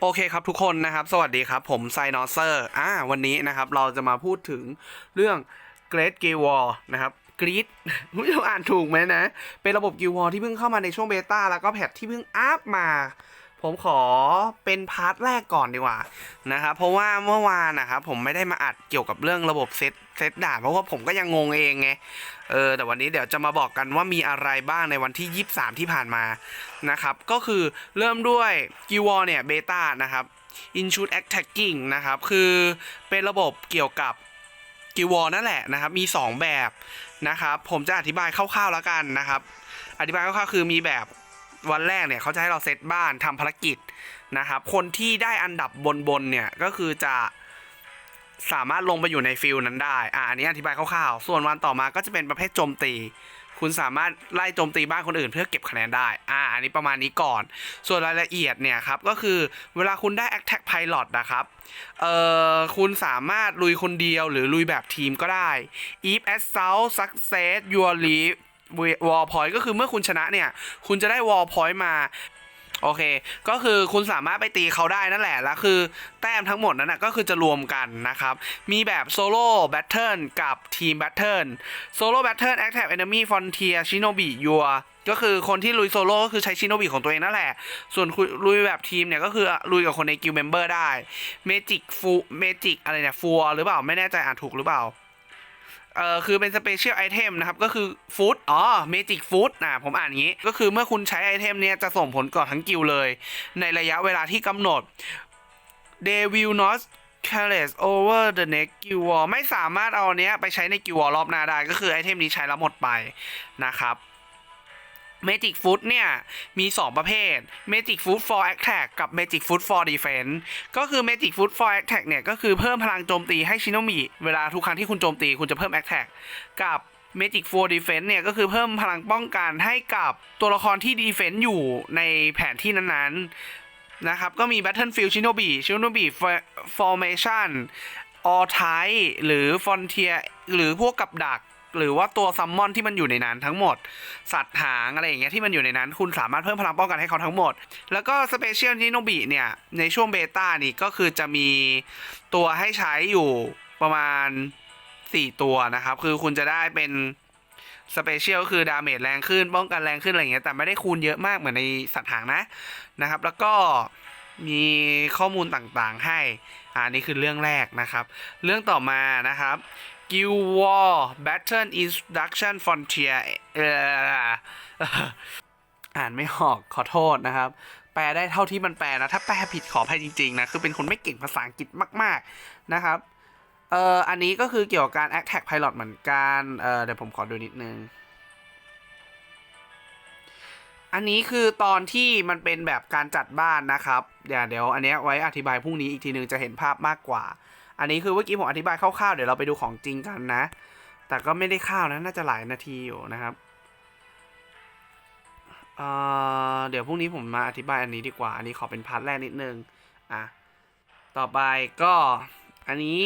โอเคครับทุกคนนะครับ สวัสดีครับ ผมไซนอเซอร์อ่าวันนี้นะครับ เราจะมาพูดถึงเรื่องเกรดเกวอลนะครับกรีดไม่รู้อ่านถูกไหมนะ เป็นระบบกิวอลที่เพิ่งเข้ามาในช่วงเบต้าแล้วก็แพทที่เพิ่งอัพมา ผมขอเป็นพาร์ทแรกก่อนดีกว่านะครับเพราะว่าเมื่อวานนะครับผมไม่ได้มาอัดเกี่ยวกับเรื่องระบบเซตเซตด่านเพราะว่าผมก็ยังงงเองไงเออแต่วันนี้เดี๋ยวจะมาบอกกันว่ามีอะไรบ้างในวันที่ 23 ที่ผ่านมานะครับก็คือเริ่มด้วยกิวอเนี่ยเบต้านะครับ Intrude Attacking นะครับคือเป็นระบบเกี่ยวกับกิวอนั่นแหละนะครับมี 2 แบบนะครับผมจะอธิบายคร่าวๆแล้วกันนะครับอธิบายคร่าวๆคือมีแบบ วันแรกเนี่ยเขาจะให้เราเซตบ้านทำภารกิจนะครับ คนที่ได้อันดับบนๆเนี่ยก็คือจะสามารถลงไปอยู่ในฟิลนั้นได้ อ่าอันนี้อธิบายคร่าวๆ ส่วนวันต่อมาก็จะเป็นประเภทโจมตี คุณสามารถไล่โจมตีบ้านคนอื่นเพื่อเก็บคะแนนได้ อ่า อันนี้ประมาณนี้ก่อน ส่วนรายละเอียดเนี่ยครับ ก็คือเวลาคุณได้ Attack Pilot นะครับ เอ่อ คุณสามารถลุยคนเดียวหรือลุยแบบทีมก็ได้ if as south success your lead wall point ก็คือเมื่อคุณชนะเนี่ย คุณจะได้ wall point มาโอเค ก็คือคุณสามารถไปตีเขาได้นั่นแหละ แล้วคือแต้มทั้งหมดนั้นนะก็คือจะรวมกันนะครับ มีแบบโซโล่แบทเทิลกับทีมแบทเทิล โซโล่แบทเทิลแอคแท็บเอนมี่ฟอนเทียชิโนบิยัวก็คือคนที่ลุยโซโล่ก็คือใช้ชิโนบิของตัวเองนั่นแหละ ส่วนคุยลุยแบบทีมเนี่ยก็คือลุยกับคนในกิลเมมเบอร์ได้ เมจิกฟู เมจิกอะไรเนี่ยฟัวหรือเปล่า ไม่แน่ใจอ่านถูกหรือเปล่า เอ่อคือเป็นสเปเชียลไอเทมนะครับ ก็คือฟู้ดอ๋อเมจิกฟู้ดอะผมอ่านอย่างนี้ ก็คือเมื่อคุณใช้ไอเทมเนี้ยจะส่งผลก่อทั้งกิลเลย ในระยะเวลาที่กำหนด they will not careless over the next guild war ไม่สามารถเอาเนี้ยไปใช้ในกิลวอรรอบหน้าได้ ก็คือไอเทมนี้ใช้แล้วหมดไปนะครับ Magic Food เนี่ย มี 2 ประเภท Magic Food for Attack กับ Magic Food for Defense ก็คือ Magic Food for Attack เนี่ย ก็คือเพิ่มพลังโจมตีให้ชิโนมิ เวลาทุกครั้งที่คุณโจมตีคุณจะเพิ่ม Attack กับ Magic for Defense เนี่ย ก็คือเพิ่มพลังป้องกันให้กับตัวละครที่ Defense อยู่ในแผนที่นั้นๆ นะครับ ก็มี Battlefield Shinobi Shinobi Formation All Type หรือ Frontier หรือพวกกับดัก หรือว่าตัวซัมมอนที่มันอยู่ในนั้นทั้งหมด สัตว์หางอะไรอย่างเงี้ยที่มันอยู่ในนั้น คุณสามารถเพิ่มพลังป้องกันให้เขาทั้งหมด แล้วก็สเปเชียลนิโนบิเนี่ย ในช่วงเบต้านี่ก็คือจะมีตัวให้ใช้อยู่ประมาณ 4 ตัวนะครับ คือคุณจะได้เป็นสเปเชียลคือดาเมจแรงขึ้น ป้องกันแรงขึ้นอะไรอย่างเงี้ยแต่ไม่ได้คูณเยอะมากเหมือนในสัตว์หางนะนะครับ แล้วก็มีข้อมูลต่างๆให้อ่านี่คือเรื่องแรกนะครับ เรื่องต่อมานะครับ Guild War Battle Introduction Frontier เอ่ออ่านไม่ออกขอโทษนะครับ แปลได้เท่าที่มันแปลนะ ถ้าแปลผิดขออภัยจริง ๆ นะ คือเป็นคนไม่เก่งภาษาอังกฤษมาก ๆ นะครับเอ่ออันนี้ก็คือเกี่ยวกับการ Attack Pilot เหมือนกันเอ่อเดี๋ยวผมขอดูนิดนึง อันนี้คือตอนที่มันเป็นแบบการจัดบ้านนะครับ เดี๋ยวเดี๋ยวอันนี้ไว้อธิบายพรุ่งนี้อีกทีนึงจะเห็นภาพมากกว่า อันนี้คือเมื่อกี้ผมอธิบายคร่าวๆ เดี๋ยวเราไปดูของจริงกันนะ แต่ก็ไม่ได้ข้าวนะ น่าจะหลายนาทีอยู่นะครับเเดี๋ยวพรุ่งนี้ผมมาอธิบายอันนี้ดีกว่า อันนี้ขอเป็นพาร์ทแรกนิดนึง อะ ต่อไปก็อันนี้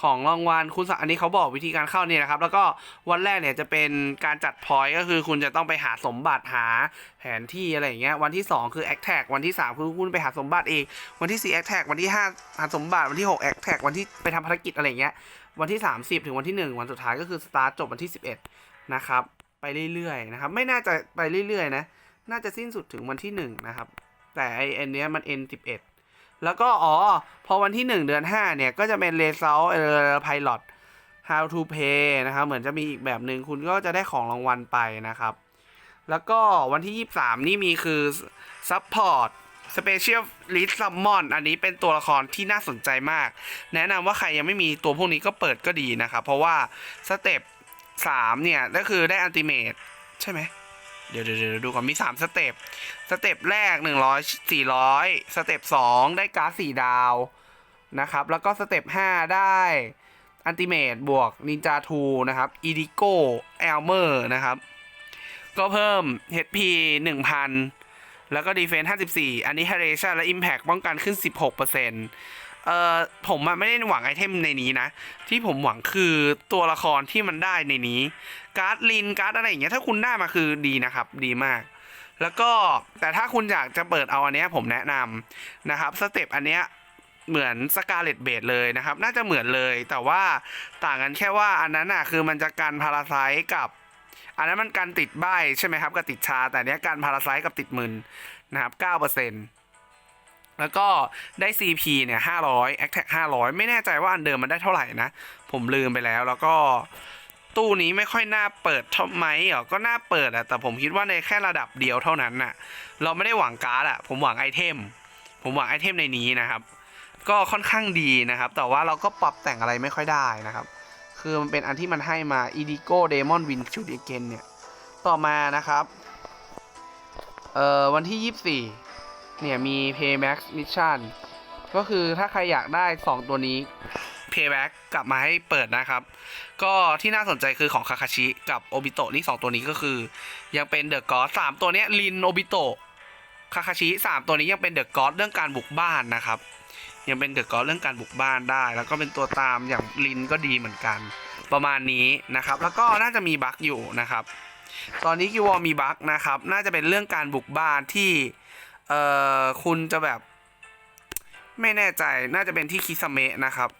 ของรางวัลคุณสะอันนี้เขาบอกวิธีการเข้าเนี่ยนะครับ แล้วก็วันแรกเนี่ยจะเป็นการจัดพอยต์ก็คือคุณจะต้องไปหาสมบัติหาแผนที่อะไรอย่างเงี้ยวันที่ 2 คือ a c t a g วันที่ 3 คือคุณไปหาสมบัติเองวันที่4 a c t a g วันที่ 5 หาสมบัติวันที่6 a c t a g วันที่ไปทำภารกิจอะไรอย่างเงี้ยวันที่ 30 ถึงวันที่ 1 วันสุดท้ายก็คือสตาร์ทจบวันที่ 11 นะครับ ไปเรื่อยๆนะครับ ไม่น่าจะไปเรื่อยๆนะ น่าจะสิ้นสุดถึงวันที่ 1 นะครับ แต่ไออันเนี้ยมัน N 11 แล้วก็อ๋อ พอวันที่ 1 เดือน 5 เนี่ย ก็จะเป็น Result เอ่อ Pilot How to Pay นะครับ เหมือนจะมีอีกแบบหนึ่งคุณก็จะได้ของรางวัลไปนะครับ แล้วก็วันที่ 23 นี่มีคือ Support Special List Summon อันนี้เป็นตัวละครที่น่าสนใจมาก แนะนำว่าใครยังไม่มีตัวพวกนี้ก็เปิดก็ดีนะครับ เพราะว่าสเต็ป3เนี่ย ก็คือได้อันติเมตใช่ไหม เดี๋ยวเดี๋ยวเดี๋ยวดูก่อนมี 3 สเต็ป สเต็ปแรก 100 400 สเต็ป 2 ได้การ์ด4ดาวนะครับ แล้วก็สเต็ป 5 ได้อันติเมตบวกนินจาทูนะครับอีดิโกเอลเมอร์นะครับ ก็เพิ่ม HP 1000 แล้วก็ดีเฟนส์54 อันนี้ h a r a t i o n และ Impact ป้องกันขึ้น 16%เอ่อผมไม่ได้หวังไอเทมในนี้นะ ที่ผมหวังคือตัวละครที่มันได้ในนี้ การ์ดลินการ์ดอะไรอย่างเงี้ยถ้าคุณได้มาคือดีนะครับ ดีมาก แล้วก็แต่ถ้าคุณอยากจะเปิดเอาอันเนี้ยผมแนะนำนะครับสเต็ปอันเนี้ยเหมือนสกาเลตเบดเลยนะครับ น่าจะเหมือนเลย แต่ว่าต่างกันแค่ว่าอันนั้นอะคือมันจะกันพาราไซกับ อันนั้นมันกันติดใบใช่ไหมครับกับติดชา แต่อันเนี้ยกันพาราไซกับติดมึนนะครับ9%แล้วก็ได้ CP เนี่ย500 a t t a c 500 ไม่แน่ใจว่าอันเดิมมันได้เท่าไหร่นะ ผมลืมไปแล้วแล้วก็ ตู้นี้ไม่ค่อยน่าเปิดท่าไหมเหรอก็น่าเปิดอะแต่ผมคิดว่าในแค่ระดับเดียวเท่านั้นน่ะ เราไม่ได้หวังการ์ดอะผมหวังไอเทม ผมหวังไอเทมในนี้นะครับ ก็ค่อนข้างดีนะครับ แต่ว่าเราก็ปรับแต่งอะไรไม่ค่อยได้นะครับ คือมันเป็นอันที่มันให้มา Indigo Demon Win Shoot Again เนี่ย ต่อมานะครับเอ่อวันที่ 24 เนี่ยมี Paymax Mission ก็คือถ้าใครอยากได้ 2 ตัวนี้ Payback กลับมาให้เปิดนะครับ ก็ที่น่าสนใจคือของคาคาชิกับโอบิโตะนี่2ตัวนี้ก็คือ ยังเป็นเดอะกอสสามตัวเนี้ยลินโอบิโตะคาคาชิสามตัวนี้ยังเป็นเดอะกอสเรื่องการบุกบ้านนะครับ ยังเป็นเดอะกอสเรื่องการบุกบ้านได้ แล้วก็เป็นตัวตามอย่างลินก็ดีเหมือนกัน ประมาณนี้นะครับ แล้วก็น่าจะมีบั๊กอยู่นะครับ ตอนนี้กิวอมีบั๊กนะครับ น่าจะเป็นเรื่องการบุกบ้านที่เอ่อคุณจะแบบไม่แน่ใจน่าจะเป็นที่คิสเมะนะครับ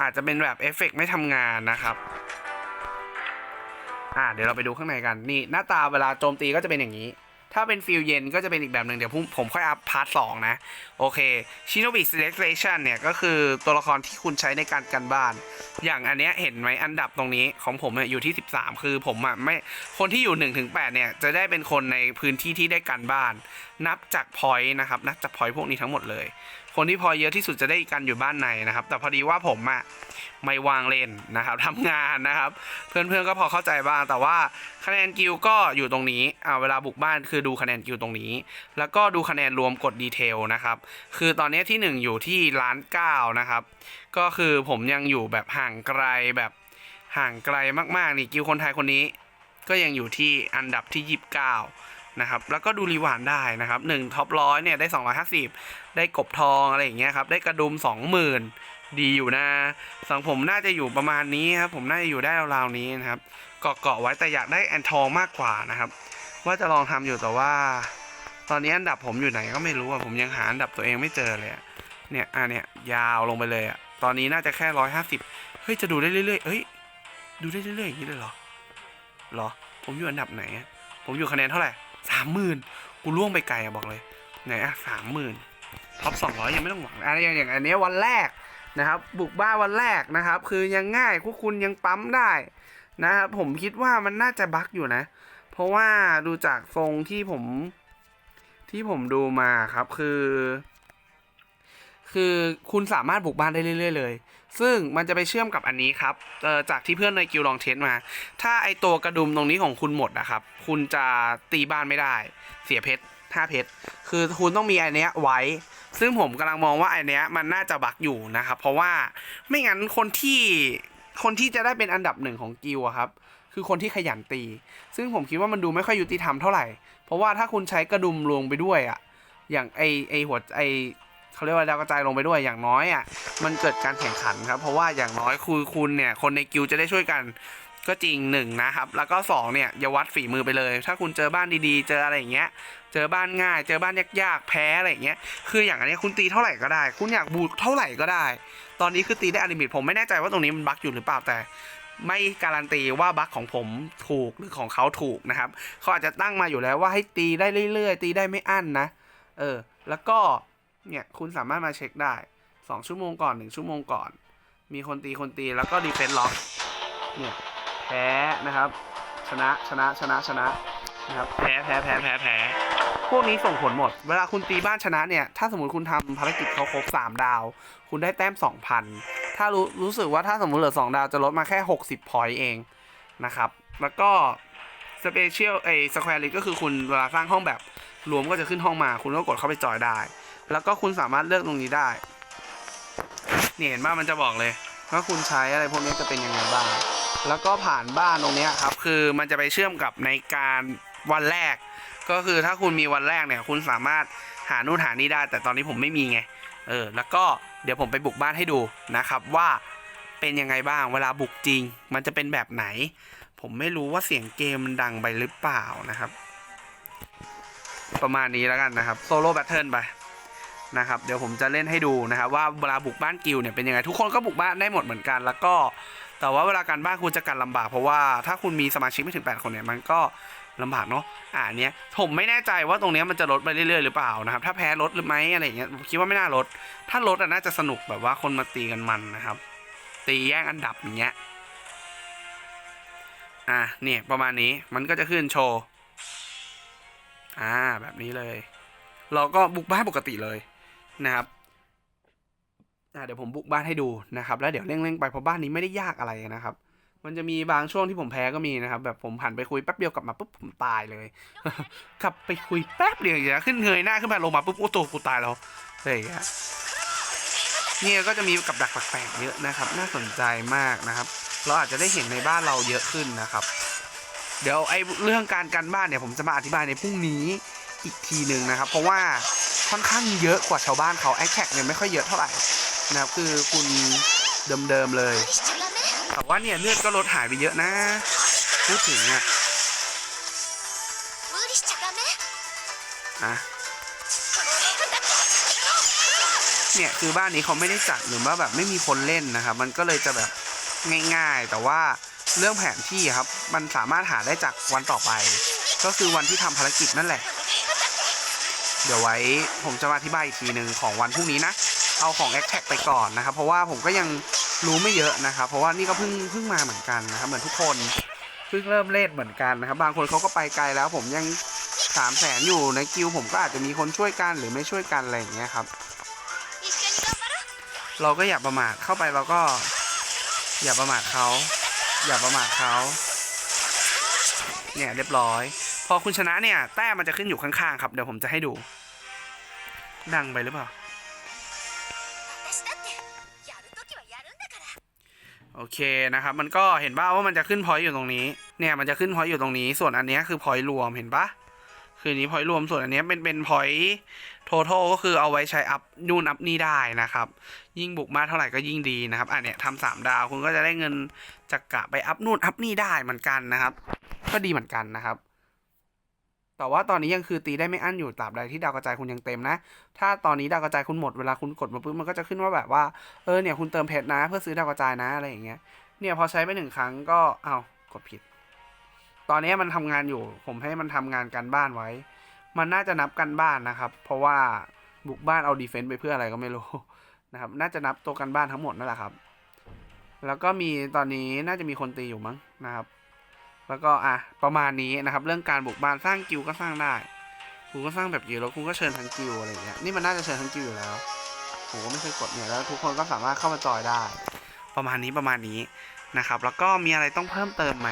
อาจจะเป็นแบบเอฟเฟกต์ไม่ทำงานนะครับอ่าเดี๋ยวเราไปดูข้างในกันนี่หน้าตาเวลาโจมตีก็จะเป็นอย่างนี้ ถ้าเป็นฟิลเย็นก็จะเป็นอีกแบบหนึ่งเดี๋ยวผมผมค่อยอัพพาร์ทสองนะ โอเคชิโนบิ selection เนี่ยก็คือตัวละครที่คุณใช้ในการกันบ้าน อย่างอันเนี้ยเห็นไหมอันดับตรงนี้ของผมเนี่ยอยู่ที่ 13 คือผมอะไม่คนที่อยู่1ถึง8เนี่ยจะได้เป็นคนในพื้นที่ที่ได้กันบ้าน นับจากพอยต์นะครับนับจากพอยต์พวกนี้ทั้งหมดเลย คนที่พอเยอะที่สุดจะได้กันอยู่บ้านในนะครับ แต่พอดีว่าผมอะไม่วางเล่นนะครับทำงานนะครับ เพื่อนๆก็พอเข้าใจบ้าง แต่ว่าคะแนนกิลก็อยู่ตรงนี้อ่าเวลาบุกบ้านคือดูคะแนนกิลตรงนี้ แล้วก็ดูคะแนนรวมกดดีเทลนะครับ คือตอนนี้ที่ 1 อยู่ที่ล้านเก้านะครับ ก็คือผมยังอยู่แบบห่างไกลแบบห่างไกลมากๆนี่กิลคนไทยคนนี้ ก็ยังอยู่ที่อันดับที่ 29 นะครับแล้วก็ดูรีวานได้นะครับ1ท็อปร้อยเนี่ยได้ 250 ได้กบทองอะไรอย่างเงี้ยครับได้กระดุม 20,000 ดีอยู่นะสังผมน่าจะอยู่ประมาณนี้ครับผมน่าจะอยู่ได้ราวๆนี้นะครับเกาะเกาะไว้แต่อยากได้แอนทองมากกว่านะครับว่าจะลองทำอยู่แต่ว่า ตอนนี้อันดับผมอยู่ไหนก็ไม่รู้อะผมยังหาอันดับตัวเองไม่เจอเลยเนี่ยอะเนี่ยยาวลงไปเลยอะตอนนี้น่าจะแค่ร้อยห้าสิบเฮ้ยจะดูได้เรื่อยๆเฮ้ยดูได้เรื่อยๆอย่างนี้เลยเหรอหรอผมอยู่อันดับไหนผมอยู่คะแนนเท่าไหร่ สามหมื่นกูล่วงไปไกลอะบอกเลย ไหนอะสามหมื่นท็อปสองร้อยยังไม่ต้องหวังอะไรอย่างอย่างอันเนี้ยวันแรกนะครับ บุกบ้านวันแรกนะครับ คือยังง่ายพวกคุณยังปั๊มได้นะครับผมคิดว่ามันน่าจะบั๊กอยู่นะ เพราะว่าดูจากทรงที่ผมที่ผมดูมาครับคือ คือคุณสามารถบุกบ้านได้เรื่อย ๆ เลย ซึ่งมันจะไปเชื่อมกับอันนี้ครับเออจากที่เพื่อนในกิลลองเทสมา ถ้าไอตัวกระดุมตรงนี้ของคุณหมดนะครับ คุณจะตีบ้านไม่ได้ เสียเพชรห้าเพชร คือคุณต้องมีไอเนี้ยไว้ ซึ่งผมกำลังมองว่าไอเนี้ยมันน่าจะบักอยู่นะครับ เพราะว่าไม่งั้นคนที่คนที่จะได้เป็นอันดับหนึ่งของกิลอะครับ คือคนที่ขยันตี ซึ่งผมคิดว่ามันดูไม่ค่อยยุติธรรมเท่าไหร่ เพราะว่าถ้าคุณใช้กระดุมลงไปด้วยอะอย่างไอไอหัวไอ เขาเรียกว่าดาวกระจายลงไปด้วยอย่างน้อยอะมันเกิดการแข่งขันครับ เพราะว่าอย่างน้อยคือคุณเนี่ยคนในกิลจะได้ช่วยกันก็จริงหนึ่งนะครับ แล้วก็สองเนี่ยอย่าวัดฝีมือไปเลย ถ้าคุณเจอบ้านดีๆ เจออะไรอย่างเงี้ย เจอบ้านง่าย เจอบ้านยากๆ แพ้อะไรอย่างเงี้ย คืออย่างอันนี้คุณตีเท่าไหร่ก็ได้ คุณอยากบูทเท่าไหร่ก็ได้ ตอนนี้คือตีได้อลิมิตผมไม่แน่ใจว่าตรงนี้มันบั๊กอยู่หรือเปล่าแต่ ไม่การันตีว่าบั๊กของผมถูกหรือของเขาถูกนะครับเขาอาจจะตั้งมาอยู่แล้วว่าให้ตีได้เรื่อยๆ ตีได้ไม่อั้นนะ เออ แล้วก็ เนี่ยคุณสามารถมาเช็คได้ 2 ชั่วโมงก่อน 1 ชั่วโมงก่อน มีคนตีคนตีแล้วก็ดีเฟนต์ล็อกเนี่ยแพ้นะครับ ชนะชนะชนะชนะนะครับแพ้แพ้แพ้แพ้แพ้พวกนี้ส่งผลหมด เวลาคุณตีบ้านชนะเนี่ย ถ้าสมมติคุณทำภารกิจเขาครบ 3 ดาว คุณได้แต้ม 2,000 ถ้ารู้รู้สึกว่าถ้าสมมติเหลือ 2 ดาวจะลดมาแค่ 60 พอยต์เองนะครับ แล้วก็สเปเชียลไอสแควร์ลิก็คือคุณเวลาสร้างห้องแบบรวมก็จะขึ้นห้องมา คุณก็กดเข้าไปจอยได้ แล้วก็คุณสามารถเลือกตรงนี้ได้เนี่ยเห็นว่ามันจะบอกเลยว่าคุณใช้อะไรพวกนี้จะเป็นยังไงบ้าง แล้วก็ผ่านบ้านตรงนี้ครับ คือมันจะไปเชื่อมกับในการวันแรก ก็คือถ้าคุณมีวันแรกเนี่ย คุณสามารถหานู่นหานี่ได้ แต่ตอนนี้ผมไม่มีไง เออ แล้วก็เดี๋ยวผมไปบุกบ้านให้ดูนะครับ ว่าเป็นยังไงบ้าง เวลาบุกจริง มันจะเป็นแบบไหน ผมไม่รู้ว่าเสียงเกมมันดังไปหรือเปล่านะครับ ประมาณนี้แล้วกันนะครับ โซโล่แบทเทิลไป นะครับเดี๋ยวผมจะเล่นให้ดูนะครับว่าเวลาบุกบ้านกิลเนี่ยเป็นยังไงทุกคนก็บุกบ้านได้หมดเหมือนกัน แล้วก็แต่ว่าเวลาการบ้านคุณจะการลำบากเพราะว่าถ้าคุณมีสมาชิกไม่ถึง 8 คนเนี่ยมันก็ลำบากเนาะอ่าเนี้ยผมไม่แน่ใจว่าตรงเนี้ยมันจะลดไปเรื่อยๆหรือเปล่านะครับถ้าแพ้ลดหรือไม่อะไรอย่างเงี้ยผมคิดว่าไม่น่าลด ถ้าลดอะน่าจะสนุกแบบว่าคนมาตีกันมันนะครับ ตีแย่งอันดับอย่างเงี้ยอะเนี่ยประมาณนี้มันก็จะขึ้นโชว์อ่าแบบนี้เลย เราก็บุกบ้านปกติเลย นะครับเดี๋ยวผมบุกบ้านให้ดูนะครับ แล้วเดี๋ยวเร่งๆไปเพราะบ้านนี้ไม่ได้ยากอะไรนะครับ มันจะมีบางช่วงที่ผมแพ้ก็มีนะครับ แบบผมหันไปคุยแป๊บเดียวกลับมาปุ๊บผมตายเลยกลับไปคุยแป๊บเดียวอย่างขึ้นเงยหน้าขึ้นมาลงมาปุ๊บโอ้ตัวกูตายแล้วเฮ้ยางเงี้ยเนี่ยก็จะมีกับดักแปลกๆเยอะนะครับ น่าสนใจมากนะครับ เราอาจจะได้เห็นในบ้านเราเยอะขึ้นนะครับ เดี๋ยวไอ้เรื่องการกันบ้านเนี่ยผมจะมาอธิบายในพรุ่งนี้ อีกทีหนึ่งนะครับ เพราะว่าค่อนข้างเยอะกว่าชาวบ้านเขาแอคแท็กเนี่ยไม่ค่อยเยอะเท่าไหร่นะครับคือคุณเดิมๆเลย แต่ว่าเนี่ยเลือดก็ลดหายไปเยอะนะพูดถึงเนี่ยะเนี่ยคือบ้านนี้เขาไม่ได้จัดหรือว่าแบบไม่มีคนเล่นนะครับ มันก็เลยจะแบบง่ายๆ แต่ว่าเรื่องแผนที่ครับ มันสามารถหาได้จากวันต่อไป ก็คือวันที่ทำภารกิจนั่นแหละ เดี๋ยวไว้ผมจะมาอธิบายอีกทีหนึ่งของวันพรุ่งนี้นะ เอาของแอค t a c ไปก่อนนะครับ เพราะว่าผมก็ยังรู้ไม่เยอะนะครับ เพราะว่านี่ก็เพิ่งเพิ่งมาเหมือนกันนะครับ เหมือนทุกคนเพิ่งเริ่มเล่นเหมือนกันนะครับ บางคนเขาก็ไปไกลแล้ว ผมยังสามแสนอยู่ในคิวผมก็อาจจะมีคนช่วยกันหรือไม่ช่วยกันอะไรอย่างเงี้ยครับ เราก็อย่าประมาทเข้าไปเราก็ อย่าประมาทเขาอย่าประมาทเขาเนี่ยเรียบร้อย พอคุณชนะเนี่ย แต้มมันจะขึ้นอยู่ข้างๆครับ เดี๋ยวผมจะให้ดู ดังไปหรือเปล่า โอเคนะครับ มันก็เห็นป่าว่ามันจะขึ้นพอยต์อยู่ตรงนี้ เนี่ยมันจะขึ้นพอยต์อยู่ตรงนี้ ส่วนอันนี้คือพอยต์รวมเห็นปะคือนี้พอยต์รวมส่วนอันนี้เป็นเป็นพอยต์ท o t a ก็คือเอาไว้ใช้อัพนู่นอัพนี่ได้นะครับ ยิ่งบุกมากเท่าไหร่ก็ยิ่งดีนะครับ อันเนี้ยทำสามดาวคุณก็จะได้เงินจากกะไปอัพนู่นอัพนี่ได้เหมือนกันนะครับ ก็ดีเหมือนกันนะครับ แต่ว่าตอนนี้ยังคือตีได้ไม่อั้นอยู่ตราบใดที่ดาวกระจายคุณยังเต็มนะ ถ้าตอนนี้ดาวกระจายคุณหมดเวลาคุณกดมาปุ๊บมันก็จะขึ้นว่าแบบว่าเออเนี่ยคุณเติมเพชรนะ เพื่อซื้อดาวกระจายนะอะไรอย่างเงี้ย เนี่ยพอใช้ไปหนึ่งครั้งก็เอากดผิด ตอนนี้มันทำงานอยู่ ผมให้มันทำงานกันบ้านไว้ มันน่าจะนับกันบ้านนะครับ เพราะว่าบุกบ้านเอาดีเฟนต์ไปเพื่ออะไรก็ไม่รู้นะครับ น่าจะนับตัวกันบ้านทั้งหมดนั่นแหละครับ แล้วก็มีตอนนี้น่าจะมีคนตีอยู่มั้งนะครับ แล้วก็อะประมาณนี้นะครับ เรื่องการบุกบ้านสร้างกิวก็สร้างได้คุณก็สร้างแบบกิวแล้วคุณก็เชิญทั้งกิวอะไรอย่างเงี้ยนี่มันน่าจะเชิญทั้งกิวอยู่แล้วผมก็ไม่เคยกดเนี่ยแล้วทุกคนก็สามารถเข้ามาจอยได้ ประมาณนี้ประมาณนี้นะครับ แล้วก็มีอะไรต้องเพิ่มเติมไหม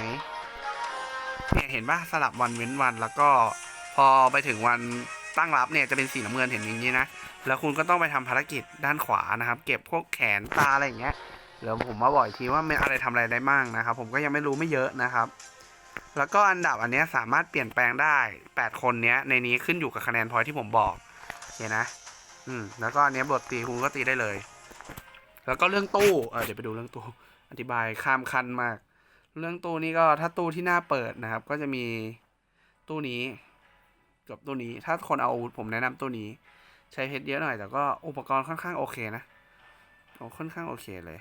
เนี่ยเห็นป่ะสลับวันเว้นวัน แล้วก็พอไปถึงวันตั้งรับเนี่ยจะเป็นสีน้ำเงินเห็นอย่างนี้นะแล้วคุณก็ต้องไปทำภารกิจด้านขวานะครับ เก็บพวกแขนตาอะไรอย่างเงี้ยเดี๋ยวผมมาบอกอีกทีว่ามันอะไรทำอะไรได้บ้างนะครับ ผมก็ยังไม่รู้ไม่เยอะนะครับ แล้วก็อันดับอันนี้สามารถเปลี่ยนแปลงได้ 8 คนเนี้ย ในนี้ขึ้นอยู่กับคะแนนพอยที่ผมบอกเห็นนะ อืม แล้วก็อันนี้บทตีคุณก็ตีได้เลย แล้วก็เรื่องตู้ เออเดี๋ยวไปดูเรื่องตู้ อธิบายข้ามคันมาก เรื่องตู้นี้ก็ถ้าตู้ที่หน้าเปิดนะครับ ก็จะมีตู้นี้กับตู้นี้ ถ้าคนเอาอาวุธผมแนะนำตู้นี้ ใช้เพชรเยอะหน่อย แต่ก็อุปกรณ์ค่อนข้างโอเคนะโอ้ค่อนข้างโอเคเลย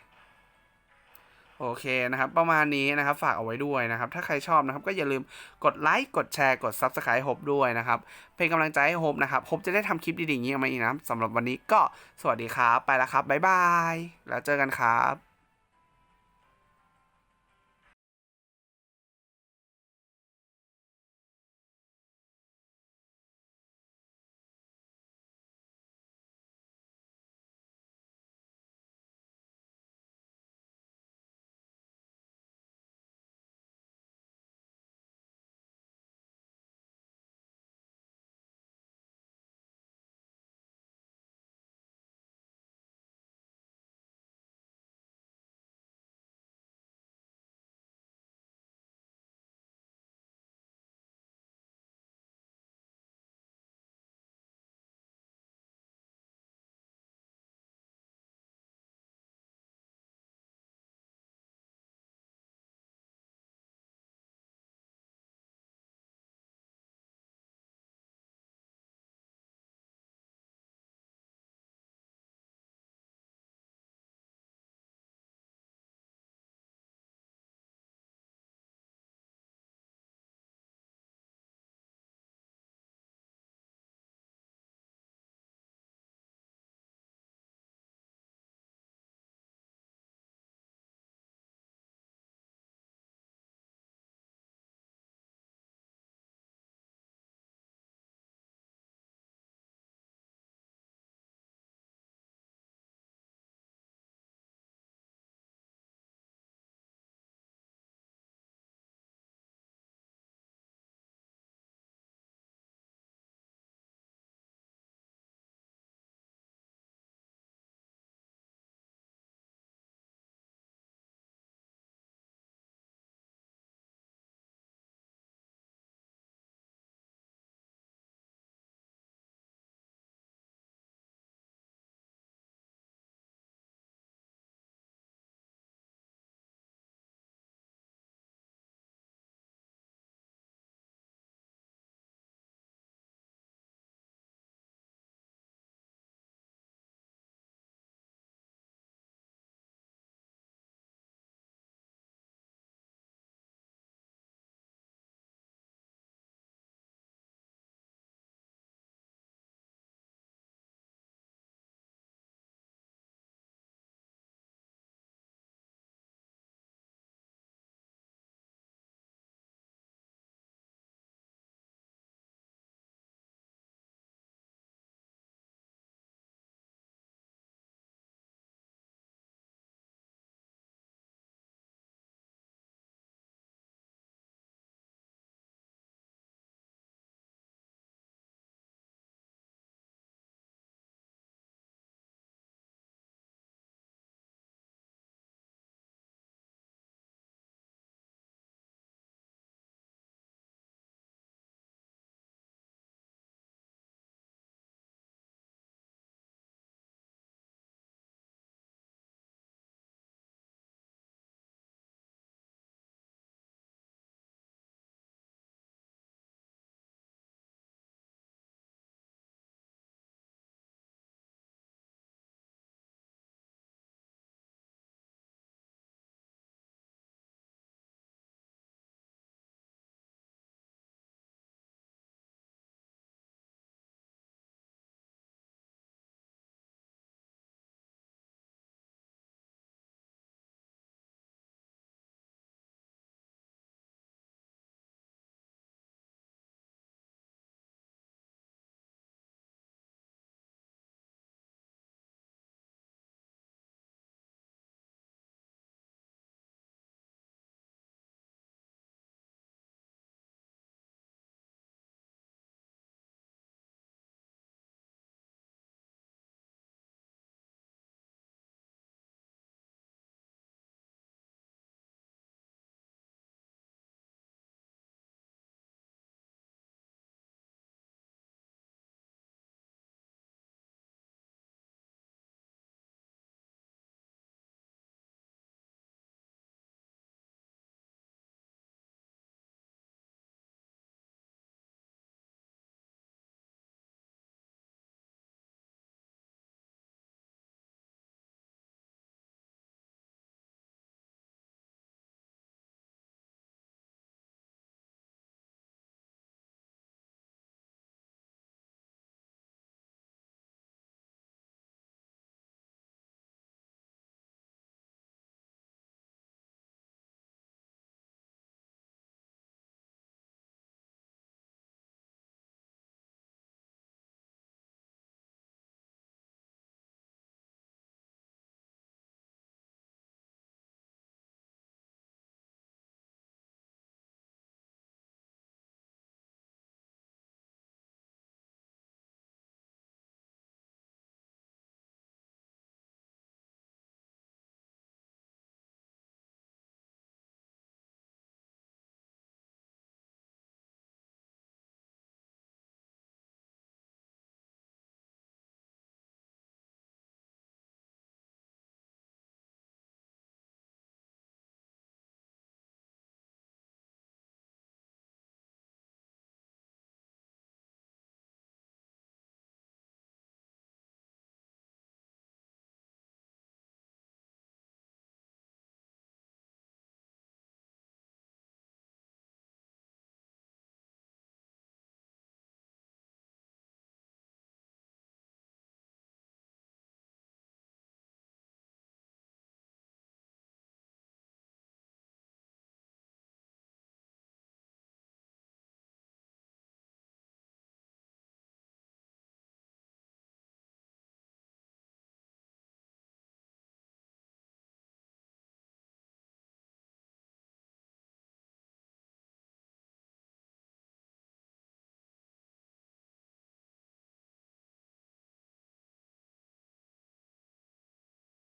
โอเคนะครับ ประมาณนี้นะครับฝากเอาไว้ด้วยนะครับ ถ้าใครชอบนะครับ ก็อย่าลืมกดไลค์กดแชร์กด Subscribe ฮบด้วยนะครับ เป็นกำลังใจให้โฮปนะครับโฮปจะได้ทำคลิปดีๆอย่างนี้ออกมาอีกนะสำหรับวันนี้ก็สวัสดีครับ ไปแล้วครับบ๊ายบาย แล้วเจอกันครับ